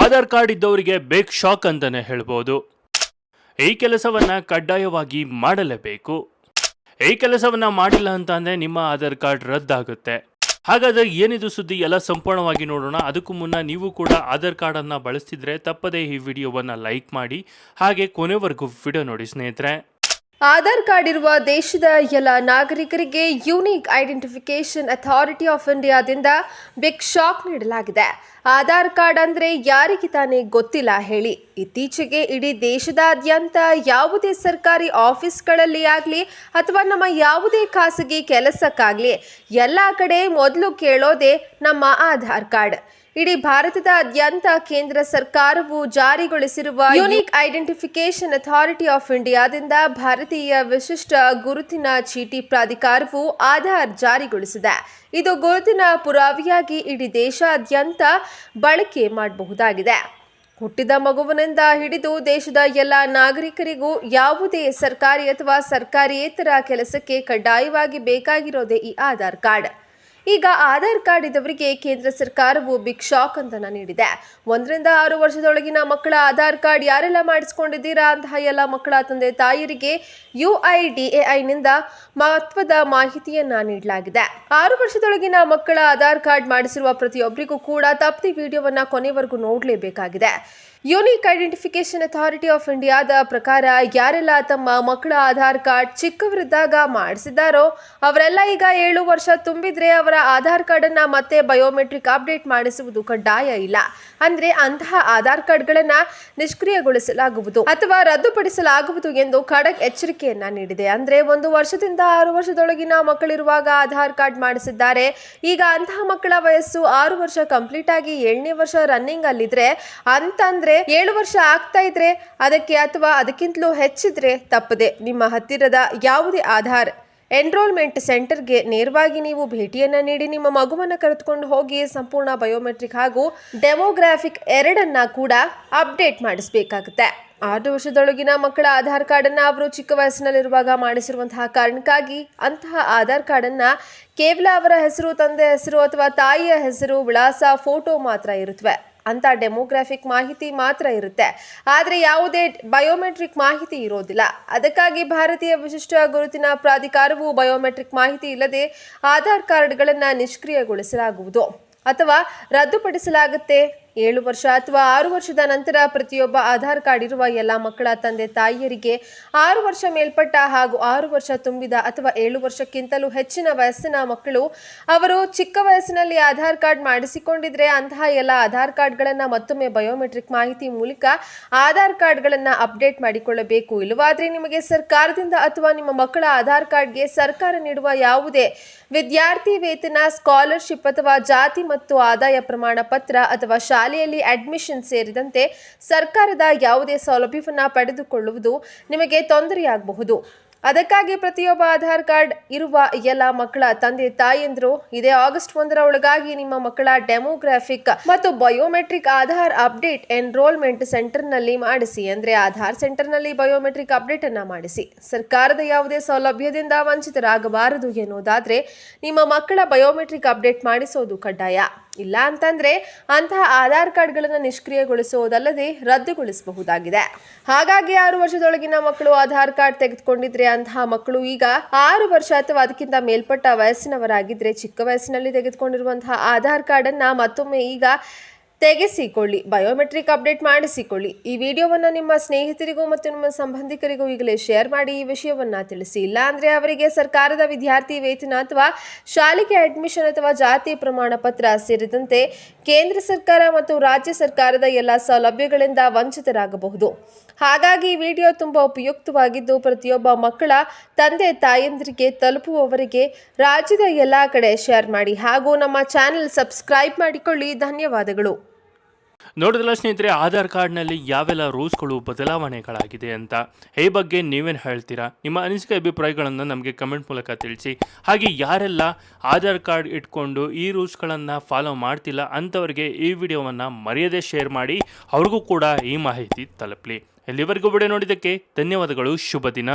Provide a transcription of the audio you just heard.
Aadhaar card ಇದ್ದವರಿಗೆ ಬೇಕ್ shock ಅಂತಾನೆ ಹೇಳ್ಬೋದು. ಈ ಕೆಲಸವನ್ನ ಕಡ್ಡಾಯವಾಗಿ ಮಾಡಲೇಬೇಕು. ಈ ಕೆಲಸವನ್ನ ಮಾಡಿಲ್ಲ ಅಂತ ಅಂದ್ರೆ ನಿಮ್ಮ ಆಧಾರ್ ಕಾರ್ಡ್ ರದ್ದಾಗುತ್ತೆ. ಹಾಗಾದ್ರೆ ಏನಿದು ಸುದ್ದಿ? ಎಲ್ಲ ಸಂಪೂರ್ಣವಾಗಿ ನೋಡೋಣ. ಅದಕ್ಕೂ ಮುನ್ನ ನೀವು ಕೂಡ ಆಧಾರ್ ಕಾರ್ಡ್ ಅನ್ನ ಬಳಸ್ತಿದ್ರೆ ತಪ್ಪದೇ ಈ ವಿಡಿಯೋವನ್ನ ಲೈಕ್ ಮಾಡಿ, ಹಾಗೆ ಕೊನೆವರೆಗೂ ವಿಡಿಯೋ ನೋಡಿ ಸ್ನೇಹಿತರೆ. ಆಧಾರ್ ಕಾರ್ಡ್ ಇರುವ ದೇಶದ ಎಲ್ಲ ನಾಗರಿಕರಿಗೆ ಯೂನಿಕ್ ಐಡೆಂಟಿಫಿಕೇಶನ್ ಅಥಾರಿಟಿ ಆಫ್ ಇಂಡಿಯಾದಿಂದ ಬಿಗ್ ಶಾಕ್ ನೀಡಲಾಗಿದೆ. ಆಧಾರ್ ಕಾರ್ಡ್ ಅಂದರೆ ಯಾರಿಗೆ ತಾನೇ ಗೊತ್ತಿಲ್ಲ ಹೇಳಿ. ಇತ್ತೀಚೆಗೆ ಇಡೀ ದೇಶದಾದ್ಯಂತ ಯಾವುದೇ ಸರ್ಕಾರಿ ಆಫೀಸ್ಗಳಲ್ಲಿ ಆಗಲಿ ಅಥವಾ ನಮ್ಮ ಯಾವುದೇ ಖಾಸಗಿ ಕೆಲಸಕ್ಕಾಗಲಿ ಎಲ್ಲ ಕಡೆ ಮೊದಲು ಕೇಳೋದೇ ನಮ್ಮ ಆಧಾರ್ ಕಾರ್ಡ್. ಇಡೀ ಭಾರತದಾದ್ಯಂತ ಕೇಂದ್ರ ಸರ್ಕಾರವು ಜಾರಿಗೊಳಿಸಿರುವ ಯುನಿಕ್ ಐಡೆಂಟಿಫಿಕೇಶನ್ ಅಥಾರಿಟಿ ಆಫ್ ಇಂಡಿಯಾದಿಂದ ಭಾರತೀಯ ವಿಶಿಷ್ಟ ಗುರುತಿನ ಚೀಟಿ ಪ್ರಾಧಿಕಾರವು ಆಧಾರ್ ಜಾರಿಗೊಳಿಸಿದೆ. ಇದು ಗುರುತಿನ ಪುರಾವೆಯಾಗಿ ಇಡೀ ದೇಶಾದ್ಯಂತ ಬಳಕೆ ಮಾಡಬಹುದಾಗಿದೆ. ಹುಟ್ಟಿದ ಮಗುವಿನಿಂದ ಹಿಡಿದು ದೇಶದ ಎಲ್ಲ ನಾಗರಿಕರಿಗೂ ಯಾವುದೇ ಸರ್ಕಾರಿ ಅಥವಾ ಸರ್ಕಾರಿಯೇತರ ಕೆಲಸಕ್ಕೆ ಕಡ್ಡಾಯವಾಗಿ ಬೇಕಾಗಿರೋದೇ ಈ ಆಧಾರ್ ಕಾರ್ಡ್. ಈಗ ಆಧಾರ್ ಕಾರ್ಡ್ ಇದ್ದವರಿಗೆ ಕೇಂದ್ರ ಸರ್ಕಾರವು ಬಿಗ್ ಶಾಕ್ ಅಂತ ನೀಡಿದೆ. ಒಂದರಿಂದ ಆರು ವರ್ಷದೊಳಗಿನ ಮಕ್ಕಳ ಆಧಾರ್ ಕಾರ್ಡ್ ಯಾರೆಲ್ಲ ಮಾಡಿಸ್ಕೊಂಡಿದ್ದೀರಾ ಅಂತಹ ಎಲ್ಲ ಮಕ್ಕಳ ತಂದೆ ತಾಯರಿಗೆ ಯು ಐ ಡಿ ಎ ಐನಿಂದ ಮಹತ್ವದ ಮಾಹಿತಿಯನ್ನ ನೀಡಲಾಗಿದೆ. ಆರು ವರ್ಷದೊಳಗಿನ ಮಕ್ಕಳ ಆಧಾರ್ ಕಾರ್ಡ್ ಮಾಡಿಸಿರುವ ಪ್ರತಿಯೊಬ್ಬರಿಗೂ ಕೂಡ ತಪ್ಪದಿ ವಿಡಿಯೋವನ್ನ ಕೊನೆವರೆಗೂ ನೋಡಲೇಬೇಕಾಗಿದೆ. ಯೂನಿಕ್ ಐಡೆಂಟಿಫಿಕೇಶನ್ ಅಥಾರಿಟಿ ಆಫ್ ಇಂಡಿಯಾದ ಪ್ರಕಾರ ಯಾರೆಲ್ಲ ತಮ್ಮ ಮಕ್ಕಳ ಆಧಾರ್ ಕಾರ್ಡ್ ಚಿಕ್ಕವರಿದ್ದಾಗ ಮಾಡಿಸಿದ್ದಾರೋ ಅವರೆಲ್ಲ ಈಗ ಏಳು ವರ್ಷ ತುಂಬಿದ್ರೆ ಅವರ ಆಧಾರ್ ಕಾರ್ಡ್ ಅನ್ನ ಮತ್ತೆ ಬಯೋಮೆಟ್ರಿಕ್ ಅಪ್ಡೇಟ್ ಮಾಡಿಸುವುದು ಕಡ್ಡಾಯ ಇಲ್ಲ. ಅಂದ್ರೆ ಅಂತಹ ಆಧಾರ್ ಕಾರ್ಡ್ಗಳನ್ನ ನಿಷ್ಕ್ರಿಯಗೊಳಿಸಲಾಗುವುದು ಅಥವಾ ರದ್ದುಪಡಿಸಲಾಗುವುದು ಎಂದು ಖಡಕ್ ಎಚ್ಚರಿಕೆಯನ್ನ ನೀಡಿದೆ. ಅಂದ್ರೆ ಒಂದು ವರ್ಷದಿಂದ ಆರು ವರ್ಷದೊಳಗಿನ ಮಕ್ಕಳಿರುವಾಗ ಆಧಾರ್ ಕಾರ್ಡ್ ಮಾಡಿಸಿದ್ದಾರೆ. ಈಗ ಅಂತಹ ಮಕ್ಕಳ ವಯಸ್ಸು ಆರು ವರ್ಷ ಕಂಪ್ಲೀಟ್ ಆಗಿ ಏಳನೇ ವರ್ಷ ರನ್ನಿಂಗ್ ಅಲ್ಲಿದ್ರೆ ಅಂತಂದ್ರೆ ಏಳು ವರ್ಷ ಆಗ್ತಾ ಇದ್ರೆ ಅದಕ್ಕೆ ಅಥವಾ ಅದಕ್ಕಿಂತಲೂ ಹೆಚ್ಚಿದ್ರೆ ತಪ್ಪದೆ ನಿಮ್ಮ ಹತ್ತಿರದ ಯಾವುದೇ ಆಧಾರ್ ಎನ್ರೋಲ್ಮೆಂಟ್ ಸೆಂಟರ್ಗೆ ನೇರವಾಗಿ ನೀವು ಭೇಟಿಯನ್ನ ನೀಡಿ ನಿಮ್ಮ ಮಗುವನ್ನು ಕರೆದುಕೊಂಡು ಹೋಗಿ ಸಂಪೂರ್ಣ ಬಯೋಮೆಟ್ರಿಕ್ ಹಾಗೂ ಡೆಮೋಗ್ರಾಫಿಕ್ ಎರಡನ್ನ ಕೂಡ ಅಪ್ಡೇಟ್ ಮಾಡಿಸಬೇಕಾಗುತ್ತೆ. ಆರು ವರ್ಷದೊಳಗಿನ ಮಕ್ಕಳ ಆಧಾರ್ ಕಾರ್ಡನ್ನ ಅವರು ಚಿಕ್ಕ ವಯಸ್ಸಿನಲ್ಲಿರುವಾಗ ಮಾಡಿಸಿರುವಂತಹ ಕಾರಣಕ್ಕಾಗಿ ಅಂತಹ ಆಧಾರ್ ಕಾರ್ಡನ್ನ ಕೇವಲ ಅವರ ಹೆಸರು, ತಂದೆ ಹೆಸರು ಅಥವಾ ತಾಯಿಯ ಹೆಸರು, ವಿಳಾಸ ಫೋಟೋ ಮಾತ್ರ ಇರುತ್ತವೆ ಅಂತ ಡೆಮೋಗ್ರಾಫಿಕ್ ಮಾಹಿತಿ ಮಾತ್ರ ಇರುತ್ತೆ. ಆದರೆ ಯಾವುದೇ ಬಯೋಮೆಟ್ರಿಕ್ ಮಾಹಿತಿ ಇರೋದಿಲ್ಲ. ಅದಕ್ಕಾಗಿ ಭಾರತೀಯ ವಿಶಿಷ್ಟ ಗುರುತಿನ ಪ್ರಾಧಿಕಾರವು ಬಯೋಮೆಟ್ರಿಕ್ ಮಾಹಿತಿ ಇಲ್ಲದೆ ಆಧಾರ್ ಕಾರ್ಡ್ಗಳನ್ನು ನಿಷ್ಕ್ರಿಯಗೊಳಿಸಲಾಗುವುದು. ಅಥವಾ ರದ್ದುಪಡಿಸಲಾಗುತ್ತೆ? ಏಳು ವರ್ಷ ಅಥವಾ ಆರು ವರ್ಷದ ನಂತರ ಪ್ರತಿಯೊಬ್ಬ ಆಧಾರ್ ಕಾರ್ಡ್ ಇರುವ ಎಲ್ಲ ಮಕ್ಕಳ ತಂದೆ ತಾಯಿಯರಿಗೆ ಆರು ವರ್ಷ ಮೇಲ್ಪಟ್ಟ ಹಾಗೂ ಆರು ವರ್ಷ ತುಂಬಿದ ಅಥವಾ ಏಳು ವರ್ಷಕ್ಕಿಂತಲೂ ಹೆಚ್ಚಿನ ವಯಸ್ಸಿನ ಮಕ್ಕಳು ಅವರು ಚಿಕ್ಕ ವಯಸ್ಸಿನಲ್ಲಿ ಆಧಾರ್ ಕಾರ್ಡ್ ಮಾಡಿಸಿಕೊಂಡಿದ್ರೆ ಅಂತಹ ಎಲ್ಲ ಆಧಾರ್ ಕಾರ್ಡ್ಗಳನ್ನು ಮತ್ತೊಮ್ಮೆ ಬಯೋಮೆಟ್ರಿಕ್ ಮಾಹಿತಿ ಮೂಲಕ ಆಧಾರ್ ಕಾರ್ಡ್ಗಳನ್ನು ಅಪ್ಡೇಟ್ ಮಾಡಿಕೊಳ್ಳಬೇಕು. ಇಲ್ಲವಾದ್ರೆ ನಿಮಗೆ ಸರ್ಕಾರದಿಂದ ಅಥವಾ ನಿಮ್ಮ ಮಕ್ಕಳ ಆಧಾರ್ ಕಾರ್ಡ್ಗೆ ಸರ್ಕಾರ ನೀಡುವ ಯಾವುದೇ ವಿದ್ಯಾರ್ಥಿ ವೇತನ, ಸ್ಕಾಲರ್ಶಿಪ್ ಅಥವಾ ಜಾತಿ ಮತ್ತು ಆದಾಯ ಪ್ರಮಾಣ ಪತ್ರ ಅಥವಾ ಶಾಲೆಯಲ್ಲಿ ಅಡ್ಮಿಷನ್ ಸೇರಿದಂತೆ ಸರ್ಕಾರದ ಯಾವುದೇ ಸೌಲಭ್ಯವನ್ನು ಪಡೆದುಕೊಳ್ಳುವುದು ನಿಮಗೆ ತೊಂದರೆಯಾಗಬಹುದು. ಅದಕ್ಕಾಗಿ ಪ್ರತಿಯೊಬ್ಬ ಆಧಾರ್ ಕಾರ್ಡ್ ಇರುವ ಎಲ್ಲ ಮಕ್ಕಳ ತಂದೆ ತಾಯಂದ್ರು ಇದೇ ಆಗಸ್ಟ್ ಒಂದರ ಒಳಗಾಗಿ ನಿಮ್ಮ ಮಕ್ಕಳ ಡೆಮೋಗ್ರಾಫಿಕ್ ಮತ್ತು ಬಯೋಮೆಟ್ರಿಕ್ ಆಧಾರ್ ಅಪ್ಡೇಟ್ ಎನ್ರೋಲ್ಮೆಂಟ್ ಸೆಂಟರ್ನಲ್ಲಿ ಮಾಡಿಸಿ. ಅಂದ್ರೆ ಆಧಾರ್ ಸೆಂಟರ್ನಲ್ಲಿ ಬಯೋಮೆಟ್ರಿಕ್ ಅಪ್ಡೇಟ್ ಅನ್ನ ಮಾಡಿಸಿ. ಸರ್ಕಾರದ ಯಾವುದೇ ಸೌಲಭ್ಯದಿಂದ ವಂಚಿತರಾಗಬಾರದು ಎನ್ನುವುದಾದ್ರೆ ನಿಮ್ಮ ಮಕ್ಕಳ ಬಯೋಮೆಟ್ರಿಕ್ ಅಪ್ಡೇಟ್ ಮಾಡಿಸೋದು ಕಡ್ಡಾಯ. ಇಲ್ಲ ಅಂತಂದ್ರೆ ಅಂತಹ ಆಧಾರ್ ಕಾರ್ಡ್ಗಳನ್ನು ನಿಷ್ಕ್ರಿಯಗೊಳಿಸುವುದಲ್ಲದೆ ರದ್ದುಗೊಳಿಸಬಹುದಾಗಿದೆ. ಹಾಗಾಗಿ ಆರು ವರ್ಷದೊಳಗಿನ ಮಕ್ಕಳು ಆಧಾರ್ ಕಾರ್ಡ್ ತೆಗೆದುಕೊಂಡಿದ್ರೆ ಅಂತಹ ಮಕ್ಕಳು ಈಗ ಆರು ವರ್ಷ ಅಥವಾ ಅದಕ್ಕಿಂತ ಮೇಲ್ಪಟ್ಟ ವಯಸ್ಸಿನವರಾಗಿದ್ರೆ ಚಿಕ್ಕ ವಯಸ್ಸಿನಲ್ಲಿ ತೆಗೆದುಕೊಂಡಿರುವಂತಹ ಆಧಾರ್ ಕಾರ್ಡನ್ನು ಮತ್ತೊಮ್ಮೆ ಈಗ ತೆಗೆಸಿಕೊಳ್ಳಿ ಬಯೋಮೆಟ್ರಿಕ್ ಅಪ್ಡೇಟ್ ಮಾಡಿಸಿಕೊಳ್ಳಿ. ಈ ವಿಡಿಯೋವನ್ನು ನಿಮ್ಮ ಸ್ನೇಹಿತರಿಗೂ ಮತ್ತು ನಿಮ್ಮ ಸಂಬಂಧಿಕರಿಗೂ ಈಗಲೇ ಶೇರ್ ಮಾಡಿ ಈ ವಿಷಯವನ್ನು ತಿಳಿಸಿ. ಇಲ್ಲ ಅಂದ್ರೆ ಅವರಿಗೆ ಸರ್ಕಾರದ ವಿದ್ಯಾರ್ಥಿ ವೇತನ ಅಥವಾ ಶಾಲೆಗೆ ಅಡ್ಮಿಷನ್ ಅಥವಾ ಜಾತಿ ಪ್ರಮಾಣ ಪತ್ರ ಸೇರಿದಂತೆ ಕೇಂದ್ರ ಸರ್ಕಾರ ಮತ್ತು ರಾಜ್ಯ ಸರ್ಕಾರದ ಎಲ್ಲ ಸೌಲಭ್ಯಗಳಿಂದ ವಂಚಿತರಾಗಬಹುದು. ಹಾಗಾಗಿ ಈ ವಿಡಿಯೋ ತುಂಬ ಉಪಯುಕ್ತವಾಗಿದ್ದು, ಪ್ರತಿಯೊಬ್ಬ ಮಕ್ಕಳ ತಂದೆ ತಾಯಂದಿರಿಗೆ ತಲುಪುವವರಿಗೆ ರಾಜ್ಯದ ಎಲ್ಲ ಕಡೆ ಶೇರ್ ಮಾಡಿ ಹಾಗೂ ನಮ್ಮ ಚಾನೆಲ್ ಸಬ್ಸ್ಕ್ರೈಬ್ ಮಾಡಿಕೊಳ್ಳಿ. ಧನ್ಯವಾದಗಳು. ನೋಡಿದ್ರಲ್ಲ ಸ್ನೇಹಿತರೆ, ಆಧಾರ್ ಕಾರ್ಡ್ನಲ್ಲಿ ಯಾವೆಲ್ಲ ರೂಲ್ಸ್ಗಳು, ಬದಲಾವಣೆಗಳಾಗಿದೆ ಅಂತ. ಈ ಬಗ್ಗೆ ನೀವೇನು ಹೇಳ್ತೀರಾ? ನಿಮ್ಮ ಅನಿಸಿಕೆ ಅಭಿಪ್ರಾಯಗಳನ್ನು ನಮಗೆ ಕಮೆಂಟ್ ಮೂಲಕ ತಿಳಿಸಿ. ಹಾಗೆ ಯಾರೆಲ್ಲ ಆಧಾರ್ ಕಾರ್ಡ್ ಇಟ್ಕೊಂಡು ಈ ರೂಲ್ಸ್ಗಳನ್ನು ಫಾಲೋ ಮಾಡ್ತಿಲ್ಲ ಅಂಥವ್ರಿಗೆ ಈ ವಿಡಿಯೋವನ್ನು ಮರೆಯದೆ ಶೇರ್ ಮಾಡಿ. ಅವ್ರಿಗೂ ಕೂಡ ಈ ಮಾಹಿತಿ ತಲುಪಲಿ. ಎಲ್ಲಿವರೆಗೂ ವಿಡಿಯೋ ನೋಡಿದ್ದಕ್ಕೆ ಧನ್ಯವಾದಗಳು. ಶುಭ ದಿನ.